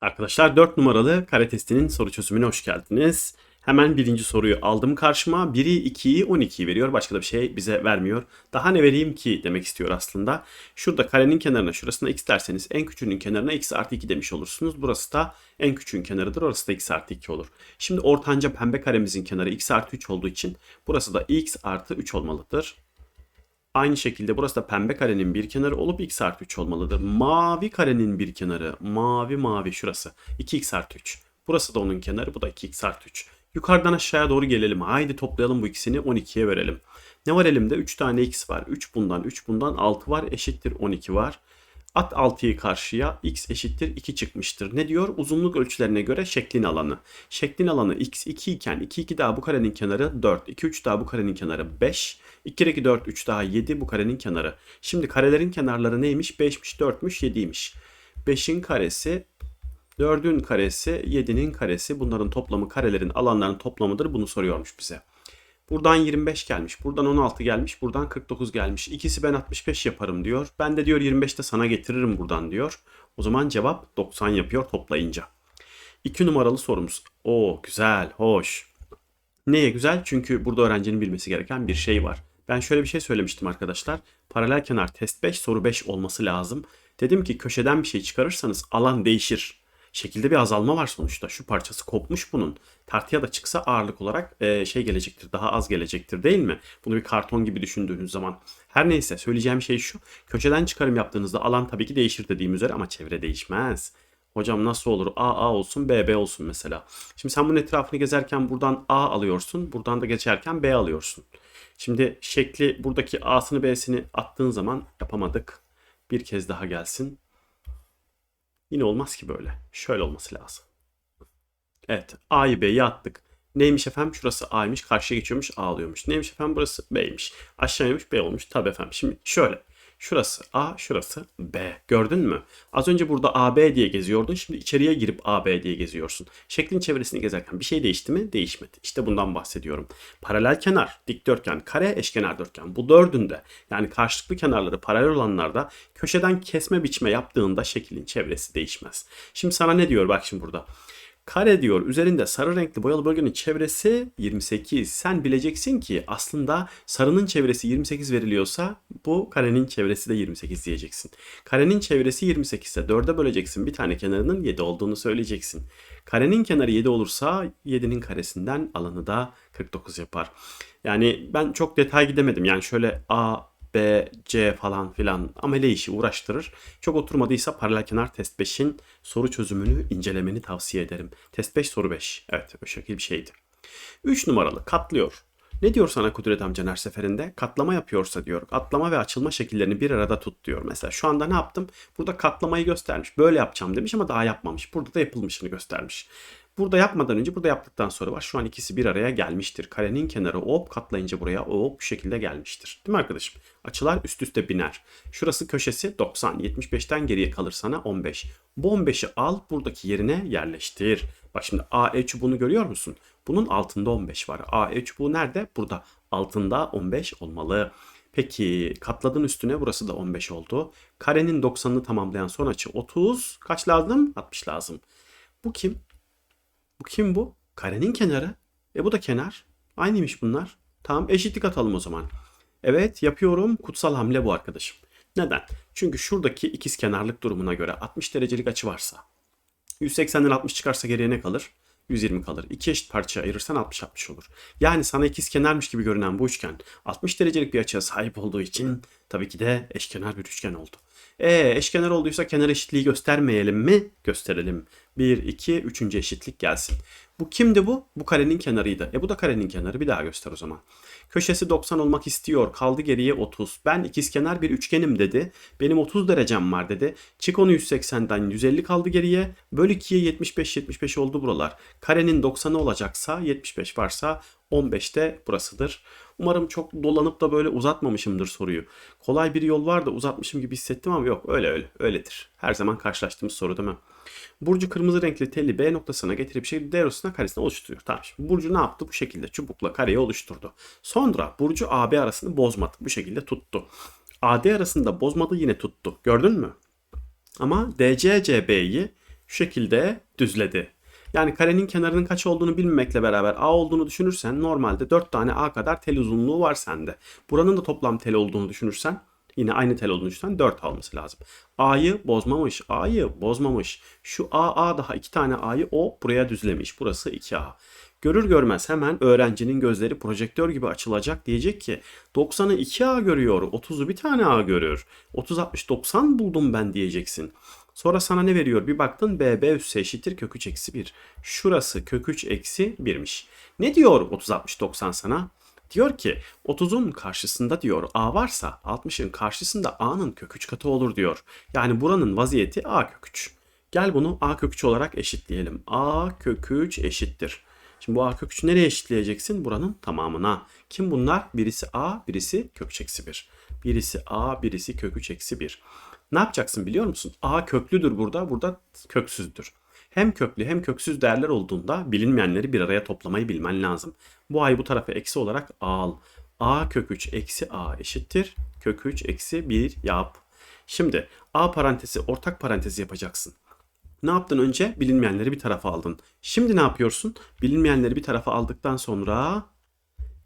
Arkadaşlar 4 numaralı kare testinin soru çözümüne hoş geldiniz. Hemen birinci soruyu aldım karşıma. 1'i 2'yi 12'yi veriyor. Başka da bir şey bize vermiyor. Daha ne vereyim ki demek istiyor aslında. Şurada karenin kenarına şurasına x derseniz en küçüğünün kenarına x artı 2 demiş olursunuz. Burası da en küçüğün kenarıdır. Orası da x artı 2 olur. Şimdi ortanca pembe karemizin kenarı x artı 3 olduğu için burası da x artı 3 olmalıdır. Aynı şekilde burası da pembe karenin bir kenarı olup x artı 3 olmalıdır. Mavi karenin bir kenarı, mavi mavi şurası 2x artı 3. Burası da onun kenarı, bu da 2x artı 3. Yukarıdan aşağıya doğru gelelim. Haydi toplayalım bu ikisini 12'ye verelim. Ne var elimde? 3 tane x var. 3 bundan, 3 bundan 6 var eşittir 12 var. At 6'yı karşıya x eşittir 2 çıkmıştır. Ne diyor? Uzunluk ölçülerine göre şeklin alanı. Şeklin alanı x 2 iken 2 2 daha bu karenin kenarı 4. 2 3 daha bu karenin kenarı 5. 2 kere 2 4 3 daha 7 bu karenin kenarı. Şimdi karelerin kenarları neymiş? 5'miş 4'müş 7'ymiş. 5'in karesi 4'ün karesi 7'nin karesi bunların toplamı karelerin alanlarının toplamıdır. Bunu soruyormuş bize. Buradan 25 gelmiş. Buradan 16 gelmiş. Buradan 49 gelmiş. İkisi ben 65 yaparım diyor. Ben de diyor 25 de sana getiririm buradan diyor. O zaman cevap 90 yapıyor toplayınca. 2 numaralı sorumuz. O güzel, hoş. Neye güzel? Çünkü burada öğrencinin bilmesi gereken bir şey var. Ben şöyle bir şey söylemiştim arkadaşlar. Paralel kenar test 5 soru 5 olması lazım. Dedim ki köşeden bir şey çıkarırsanız alan değişir şekilde bir azalma var sonuçta. Şu parçası kopmuş bunun. Tartıya da çıksa ağırlık olarak e, şey gelecektir. Daha az gelecektir değil mi? Bunu bir karton gibi düşündüğünüz zaman. Her neyse söyleyeceğim şey şu. Köşeden çıkarım yaptığınızda alan tabii ki değişir dediğim üzere ama çevre değişmez. Hocam nasıl olur? A A olsun B B olsun mesela. Şimdi sen bunun etrafını gezerken buradan A alıyorsun. Buradan da geçerken B alıyorsun. Şimdi şekli buradaki A'sını B'sini attığın zaman yapamadık. Bir kez daha gelsin. Yine olmaz ki böyle. Şöyle olması lazım. Evet. A'yı B'yi attık. Neymiş efendim? Şurası A'ymış. Karşıya geçiyormuş. A alıyormuş. Neymiş efendim? Burası B'ymiş. Aşağıymış B olmuş. Tabii efendim. Şimdi şöyle. Şurası A, şurası B. Gördün mü? Az önce burada AB diye geziyordun. Şimdi içeriye girip AB diye geziyorsun. Şeklin çevresini gezerken bir şey değişti mi? Değişmedi. İşte bundan bahsediyorum. Paralel kenar, dikdörtgen, kare, eşkenar dörtgen. Bu dördünde yani karşılıklı kenarları paralel olanlarda köşeden kesme biçme yaptığında şeklin çevresi değişmez. Şimdi sana ne diyor? Bak şimdi burada. Kare diyor üzerinde sarı renkli boyalı bölgenin çevresi 28. Sen bileceksin ki aslında sarının çevresi 28 veriliyorsa bu karenin çevresi de 28 diyeceksin. Karenin çevresi 28 ise 4'e böleceksin bir tane kenarının 7 olduğunu söyleyeceksin. Karenin kenarı 7 olursa 7'nin karesinden alanı da 49 yapar. Yani ben çok detay gidemedim. Yani şöyle A, B, C falan filan amele işi uğraştırır. Çok oturmadıysa paralel kenar test 5'in soru çözümünü incelemeni tavsiye ederim. Test 5 soru 5. Evet o şekil bir şeydi. 3 numaralı katlıyor. Ne diyor sana Kudret amcan her seferinde? Katlama yapıyorsa diyor. Katlama ve açılma şekillerini bir arada tut diyor. Mesela şu anda ne yaptım? Burada katlamayı göstermiş. Böyle yapacağım demiş ama daha yapmamış. Burada da yapılmışını göstermiş. Burada yapmadan önce burada yaptıktan sonra var. Şu an ikisi bir araya gelmiştir. Karenin kenarı hop katlayınca buraya hop bu şekilde gelmiştir. Değil mi arkadaşım? Açılar üst üste biner. Şurası köşesi 90. 75'ten geriye kalır sana 15. Bu 15'i al buradaki yerine yerleştir. Bak şimdi AE çubuğunu görüyor musun? Bunun altında 15 var. AE çubuğu nerede? Burada. Altında 15 olmalı. Peki katladın üstüne burası da 15 oldu. Karenin 90'ını tamamlayan son açı 30. Kaç lazım? 60 lazım. Bu kim? Bu kim bu? Karenin kenarı. E bu da kenar. Aynıymış bunlar. Tamam eşitlik atalım o zaman. Evet yapıyorum. Kutsal hamle bu arkadaşım. Neden? Çünkü şuradaki ikiz kenarlık durumuna göre 60 derecelik açı varsa 180'den 60 çıkarsa geriye ne kalır? 120 kalır. İki eşit parçaya ayırırsan 60-60 olur. Yani sana ikiz kenarmış gibi görünen bu üçgen 60 derecelik bir açıya sahip olduğu için tabii ki de eşkenar bir üçgen oldu. E eşkenar olduysa kenar eşitliği göstermeyelim mi? Gösterelim. 1, 2, 3. eşitlik gelsin. Bu kimdi bu? Bu karenin kenarıydı. E bu da karenin kenarı. Bir daha göster o zaman. Köşesi 90 olmak istiyor. Kaldı geriye 30. Ben ikizkenar bir üçgenim dedi. Benim 30 derecem var dedi. Çık onu 180'den 150 kaldı geriye. Böl 2'ye 75 75 oldu buralar. Karenin 90'ı olacaksa 75 varsa 15 de burasıdır. Umarım çok dolanıp da böyle uzatmamışımdır soruyu. Kolay bir yol var da uzatmışım gibi hissettim ama yok öyle öyle öyledir. Her zaman karşılaştığımız soru değil mi? Burcu kırmızı renkli telli B noktasına getirip şekilde D arasına karesini oluşturuyor. Tamam şimdi Burcu ne yaptı? Bu şekilde çubukla kareyi oluşturdu. Sonra Burcu AB arasını bozmadı. Bu şekilde tuttu. AD arasında bozmadı yine tuttu. Gördün mü? Ama DCCB'yi şu şekilde düzledi. Yani karenin kenarının kaç olduğunu bilmemekle beraber A olduğunu düşünürsen normalde 4 tane A kadar tel uzunluğu var sende. Buranın da toplam tel olduğunu düşünürsen yine aynı tel olduğunu düşünürsen 4 alması lazım. A'yı bozmamış, A'yı bozmamış. Şu A, A daha 2 tane A'yı o buraya düzlemiş. Burası 2A. Görür görmez hemen öğrencinin gözleri projektör gibi açılacak diyecek ki 90'ı 2A görüyor, 30'u bir tane A görüyor. 30 60 90 buldum ben diyeceksin. Sonra sana ne veriyor? Bir baktın B, B üssü eşittir kök 3 eksi 1. Şurası kök 3 eksi 1'miş. Ne diyor 30 60 90 sana? Diyor ki 30'un karşısında diyor A varsa 60'ın karşısında A'nın kök 3 katı olur diyor. Yani buranın vaziyeti A kök 3. Gel bunu A kök 3 olarak eşitleyelim. A kök 3 eşittir. Şimdi bu A kök 3'ü nereye eşitleyeceksin? Buranın tamamına. Kim bunlar? Birisi A, birisi kök 3 eksi 1. Birisi A, birisi kök 3 eksi 1. Ne yapacaksın biliyor musun? A köklüdür burada, burada köksüzdür. Hem köklü hem köksüz değerler olduğunda bilinmeyenleri bir araya toplamayı bilmen lazım. Bu a'yı bu tarafa eksi olarak al. A kök 3 eksi A eşittir. Kök 3 eksi 1 yap. Şimdi A parantezi ortak parantezi yapacaksın. Ne yaptın önce? Bilinmeyenleri bir tarafa aldın. Şimdi ne yapıyorsun? Bilinmeyenleri bir tarafa aldıktan sonra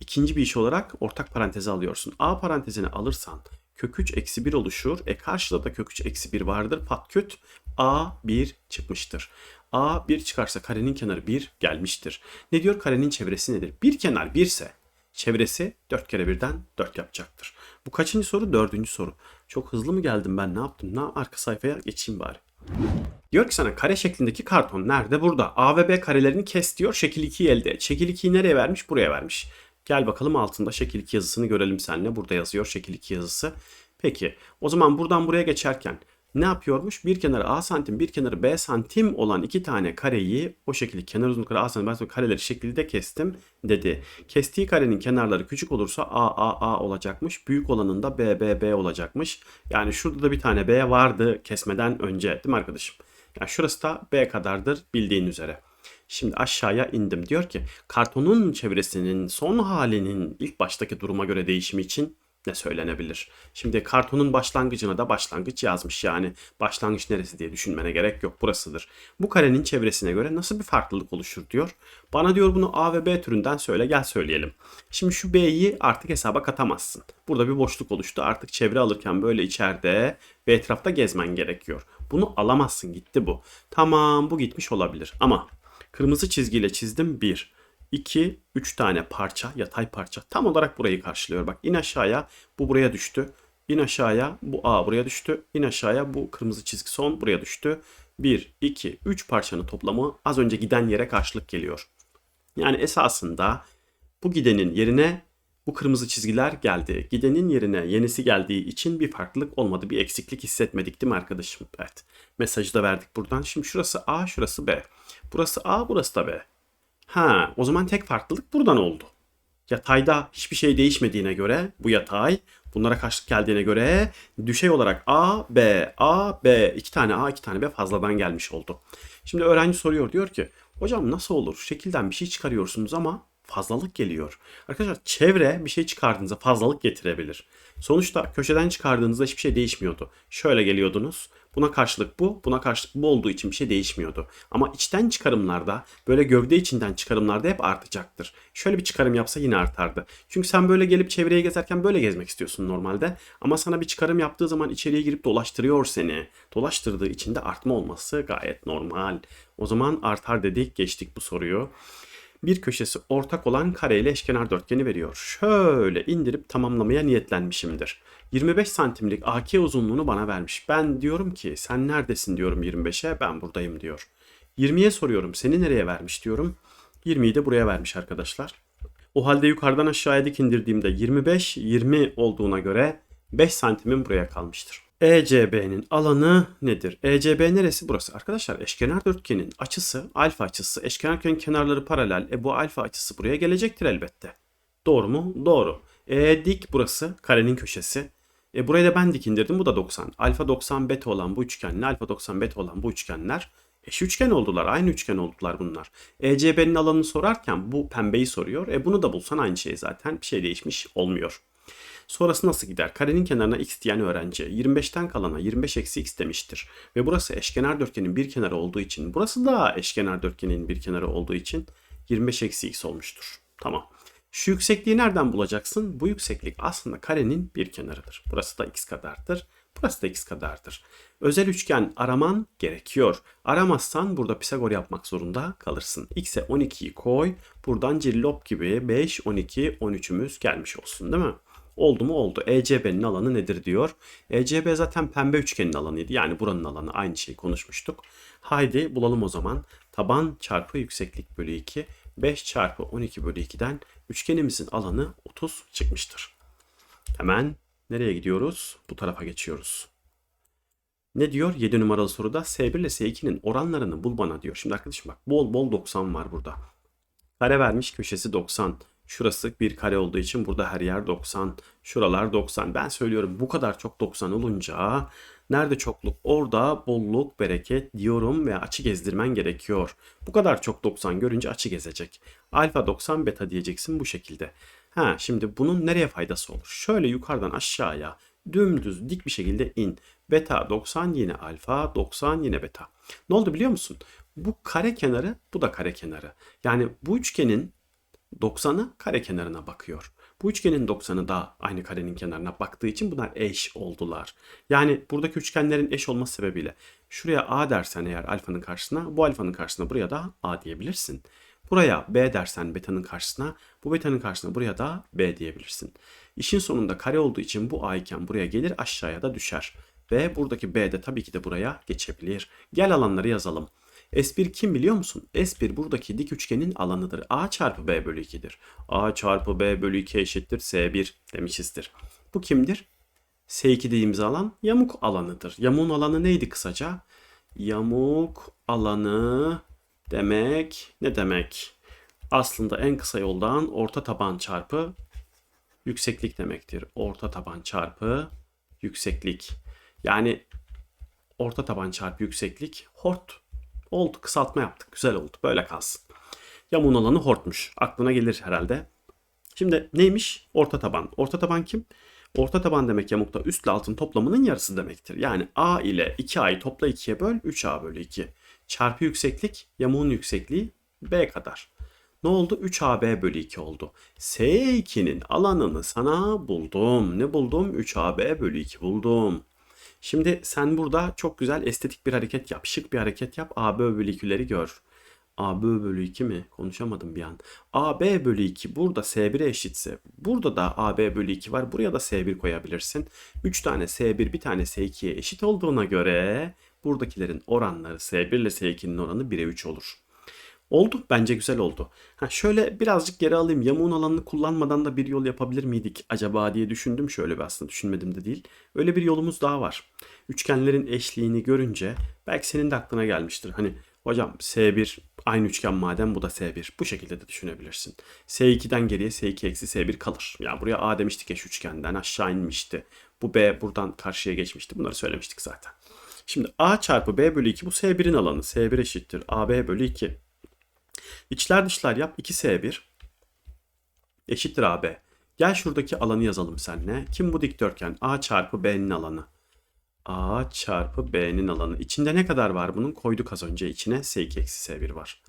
ikinci bir iş olarak ortak parantezi alıyorsun. A parantezini alırsan kök 3 eksi 1 oluşur. E karşıda da kök 3 eksi 1 vardır. Pat küt A 1 çıkmıştır. A 1 çıkarsa karenin kenarı 1 gelmiştir. Ne diyor karenin çevresi nedir? Bir kenar 1 ise çevresi 4 kere 1'den 4 yapacaktır. Bu kaçıncı soru? Dördüncü soru. Çok hızlı mı geldim ben ne yaptım? Ne arka sayfaya geçeyim bari. Diyor ki sana kare şeklindeki karton nerede? Burada. A ve B karelerini kes diyor. Şekil 2'yi elde et. Şekil 2'yi nereye vermiş? Buraya vermiş. Gel bakalım altında şekil 2 yazısını görelim seninle. Burada yazıyor şekil 2 yazısı. Peki o zaman buradan buraya geçerken ne yapıyormuş? Bir kenarı A santim, bir kenarı B santim olan iki tane kareyi o şekilde kenar uzunlukları A santim, B santim kareleri şekilde kestim dedi. Kestiği karenin kenarları küçük olursa A A A olacakmış. Büyük olanında B B B olacakmış. Yani şurada da bir tane B vardı kesmeden önce değil mi arkadaşım? Yani şurası da B kadardır bildiğin üzere. Şimdi aşağıya indim. Diyor ki kartonun çevresinin son halinin ilk baştaki duruma göre değişimi için ne söylenebilir? Şimdi kartonun başlangıcına da başlangıç yazmış yani. Başlangıç neresi diye düşünmene gerek yok. Burasıdır. Bu karenin çevresine göre nasıl bir farklılık oluşur diyor. Bana diyor bunu A ve B türünden söyle gel söyleyelim. Şimdi şu B'yi artık hesaba katamazsın. Burada bir boşluk oluştu. Artık çevre alırken böyle içeride ve etrafta gezmen gerekiyor. Bunu alamazsın gitti bu. Tamam bu gitmiş olabilir ama kırmızı çizgiyle çizdim 1. 2, 3 tane parça, yatay parça tam olarak burayı karşılıyor. Bak in aşağıya bu buraya düştü. İn aşağıya bu A buraya düştü. İn aşağıya bu kırmızı çizgi son buraya düştü. 1, 2, 3 parçanın toplamı az önce giden yere karşılık geliyor. Yani esasında bu gidenin yerine bu kırmızı çizgiler geldi. Gidenin yerine yenisi geldiği için bir farklılık olmadı. Bir eksiklik hissetmedik değil mi arkadaşım? Evet. Mesajı da verdik buradan. Şimdi şurası A, şurası B. Burası A, burası da B. Ha, o zaman tek farklılık buradan oldu. Yatayda hiçbir şey değişmediğine göre bu yatay bunlara karşılık geldiğine göre düşey olarak A, B, A, B iki tane A, iki tane B fazladan gelmiş oldu. Şimdi öğrenci soruyor diyor ki hocam nasıl olur şekilden bir şey çıkarıyorsunuz ama fazlalık geliyor. Arkadaşlar çevre bir şey çıkardığınızda fazlalık getirebilir. Sonuçta köşeden çıkardığınızda hiçbir şey değişmiyordu. Şöyle geliyordunuz. Buna karşılık bu, buna karşılık bu olduğu için bir şey değişmiyordu. Ama içten çıkarımlarda, böyle gövde içinden çıkarımlarda hep artacaktır. Şöyle bir çıkarım yapsa yine artardı. Çünkü sen böyle gelip çevreye gezerken böyle gezmek istiyorsun normalde. Ama sana bir çıkarım yaptığı zaman içeriye girip dolaştırıyor seni. Dolaştırdığı için de artma olması gayet normal. O zaman artar dedik, geçtik bu soruyu bir köşesi ortak olan kareyle eşkenar dörtgeni veriyor. Şöyle indirip tamamlamaya niyetlenmişimdir. 25 santimlik AK uzunluğunu bana vermiş. Ben diyorum ki sen neredesin diyorum 25'e ben buradayım diyor. 20'ye soruyorum seni nereye vermiş diyorum. 20'yi de buraya vermiş arkadaşlar. O halde yukarıdan aşağıya dik indirdiğimde 25 20 olduğuna göre 5 santimin buraya kalmıştır. ECB'nin alanı nedir? ECB neresi burası? Arkadaşlar eşkenar dörtgenin açısı alfa açısı. Eşkenar dörtgenin kenarları paralel. E bu alfa açısı buraya gelecektir elbette. Doğru mu? Doğru. E dik burası karenin köşesi. E buraya da ben dik indirdim. Bu da 90. Alfa 90 beta olan bu üçgenle alfa 90 beta olan bu üçgenler eş üçgen oldular. Aynı üçgen oldular bunlar. ECB'nin alanını sorarken bu pembeyi soruyor. E bunu da bulsan aynı şey zaten. Bir şey değişmiş olmuyor. Sonrası nasıl gider? Karenin kenarına x diyen öğrenci 25'ten kalana 25 eksi x demiştir. Ve burası eşkenar dörtgenin bir kenarı olduğu için burası da eşkenar dörtgenin bir kenarı olduğu için 25 eksi x olmuştur. Tamam. Şu yüksekliği nereden bulacaksın? Bu yükseklik aslında karenin bir kenarıdır. Burası da x kadardır. Burası da x kadardır. Özel üçgen araman gerekiyor. Aramazsan burada Pisagor yapmak zorunda kalırsın. x'e 12'yi koy. Buradan cillop gibi 5, 12, 13'ümüz gelmiş olsun değil mi? Oldu mu oldu. ECB'nin alanı nedir diyor. ECB zaten pembe üçgenin alanıydı. Yani buranın alanı aynı şeyi konuşmuştuk. Haydi bulalım o zaman. Taban çarpı yükseklik bölü 2. 5 çarpı 12 bölü 2'den üçgenimizin alanı 30 çıkmıştır. Hemen nereye gidiyoruz? Bu tarafa geçiyoruz. Ne diyor? 7 numaralı soruda S1 ile S2'nin oranlarını bul bana diyor. Şimdi arkadaşım bak bol bol 90 var burada. Kare vermiş köşesi 90. Şurası bir kare olduğu için burada her yer 90. Şuralar 90. Ben söylüyorum bu kadar çok 90 olunca nerede çokluk orada bolluk bereket diyorum ve açı gezdirmen gerekiyor. Bu kadar çok 90 görünce açı gezecek. Alfa 90 beta diyeceksin bu şekilde. Ha şimdi bunun nereye faydası olur? Şöyle yukarıdan aşağıya dümdüz dik bir şekilde in. Beta 90 yine alfa 90 yine beta. Ne oldu biliyor musun? Bu kare kenarı bu da kare kenarı. Yani bu üçgenin 90'ı kare kenarına bakıyor. Bu üçgenin 90'ı da aynı karenin kenarına baktığı için bunlar eş oldular. Yani buradaki üçgenlerin eş olması sebebiyle şuraya A dersen eğer alfanın karşısına bu alfanın karşısına buraya da A diyebilirsin. Buraya B dersen beta'nın karşısına bu beta'nın karşısına buraya da B diyebilirsin. İşin sonunda kare olduğu için bu A iken buraya gelir aşağıya da düşer. Ve buradaki B de tabii ki de buraya geçebilir. Gel alanları yazalım. S1 kim biliyor musun? S1 buradaki dik üçgenin alanıdır. A çarpı B bölü 2'dir. A çarpı B bölü 2 eşittir S1 demişizdir. Bu kimdir? S2 dediğimiz alan yamuk alanıdır. Yamuğun alanı neydi kısaca? Yamuk alanı demek ne demek? Aslında en kısa yoldan orta taban çarpı yükseklik demektir. Orta taban çarpı yükseklik. Yani orta taban çarpı yükseklik hort oldu. Kısaltma yaptık. Güzel oldu. Böyle kalsın. Yamuğun alanı hortmuş. Aklına gelir herhalde. Şimdi neymiş? Orta taban. Orta taban kim? Orta taban demek yamukta üstle altın toplamının yarısı demektir. Yani A ile 2A'yı topla 2'ye böl 3A bölü 2. Çarpı yükseklik yamuğun yüksekliği B kadar. Ne oldu? 3AB bölü 2 oldu. S2'nin alanını sana buldum. Ne buldum? 3AB bölü 2 buldum. Şimdi sen burada çok güzel estetik bir hareket yap. Şık bir hareket yap. AB bölü 2'leri gör. AB bölü 2 mi? Konuşamadım bir an. AB bölü 2 burada S1'e eşitse burada da AB bölü 2 var. Buraya da S1 koyabilirsin. 3 tane S1 bir tane S2'ye eşit olduğuna göre buradakilerin oranları S1 ile S2'nin oranı 1'e 3 olur. Oldu. Bence güzel oldu. Ha şöyle birazcık geri alayım. Yamuğun alanını kullanmadan da bir yol yapabilir miydik acaba diye düşündüm. Şöyle bir aslında düşünmedim de değil. Öyle bir yolumuz daha var. Üçgenlerin eşliğini görünce belki senin de aklına gelmiştir. Hani hocam S1 aynı üçgen madem bu da S1. Bu şekilde de düşünebilirsin. S2'den geriye S2 eksi S1 kalır. Ya yani buraya A demiştik eş üçgenden aşağı inmişti. Bu B buradan karşıya geçmişti. Bunları söylemiştik zaten. Şimdi A çarpı B bölü 2 bu S1'in alanı. S1 eşittir AB bölü 2. İçler dışlar yap 2S1 eşittir AB. Gel şuradaki alanı yazalım seninle. Kim bu dikdörtgen? A çarpı B'nin alanı. A çarpı B'nin alanı. İçinde ne kadar var bunun? Koyduk az önce içine. S2 eksi S1 var.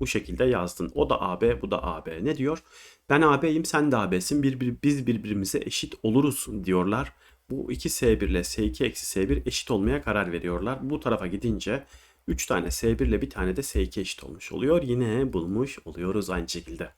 Bu şekilde yazdın. O da AB, bu da AB. Ne diyor? Ben AB'yim, sen de AB'sin. Bir, biz birbirimize eşit oluruz diyorlar. Bu 2S1 ile S2 eksi S1 eşit olmaya karar veriyorlar. Bu tarafa gidince 3 tane S1 ile bir tane de S2 eşit olmuş oluyor. Yine bulmuş oluyoruz aynı şekilde.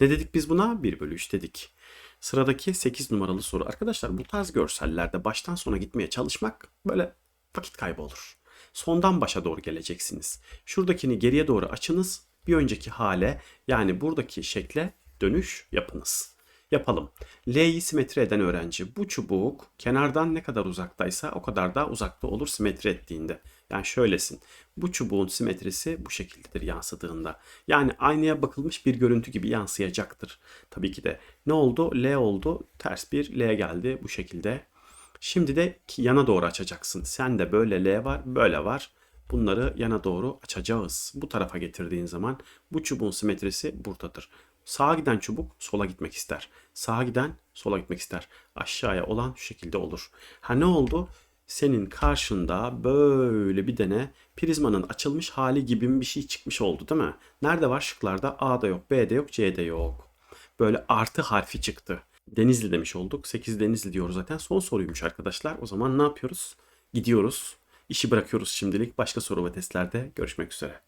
Ne dedik biz buna? 1 bölü 3 dedik. Sıradaki 8 numaralı soru. Arkadaşlar bu tarz görsellerde baştan sona gitmeye çalışmak böyle vakit kaybı olur. Sondan başa doğru geleceksiniz. Şuradakini geriye doğru açınız. Bir önceki hale yani buradaki şekle dönüş yapınız. Yapalım. L'yi simetri eden öğrenci bu çubuk kenardan ne kadar uzaktaysa o kadar da uzakta olur simetri ettiğinde. Yani şöylesin. Bu çubuğun simetrisi bu şekildedir yansıdığında. Yani aynaya bakılmış bir görüntü gibi yansıyacaktır. Tabii ki de ne oldu? L oldu. Ters bir L geldi bu şekilde. Şimdi de yana doğru açacaksın. Sen de böyle L var, böyle var. Bunları yana doğru açacağız. Bu tarafa getirdiğin zaman bu çubuğun simetrisi buradadır. Sağa giden çubuk sola gitmek ister. Sağa giden sola gitmek ister. Aşağıya olan şu şekilde olur. Ha ne oldu? Senin karşında böyle bir tane prizmanın açılmış hali gibi bir şey çıkmış oldu değil mi? Nerede var şıklarda? A'da yok, B'de yok, C'de yok. Böyle artı harfi çıktı. Denizli demiş olduk. 8 Denizli diyoruz zaten. Son soruymuş arkadaşlar. O zaman ne yapıyoruz? Gidiyoruz. İşi bırakıyoruz şimdilik. Başka soru ve testlerde görüşmek üzere.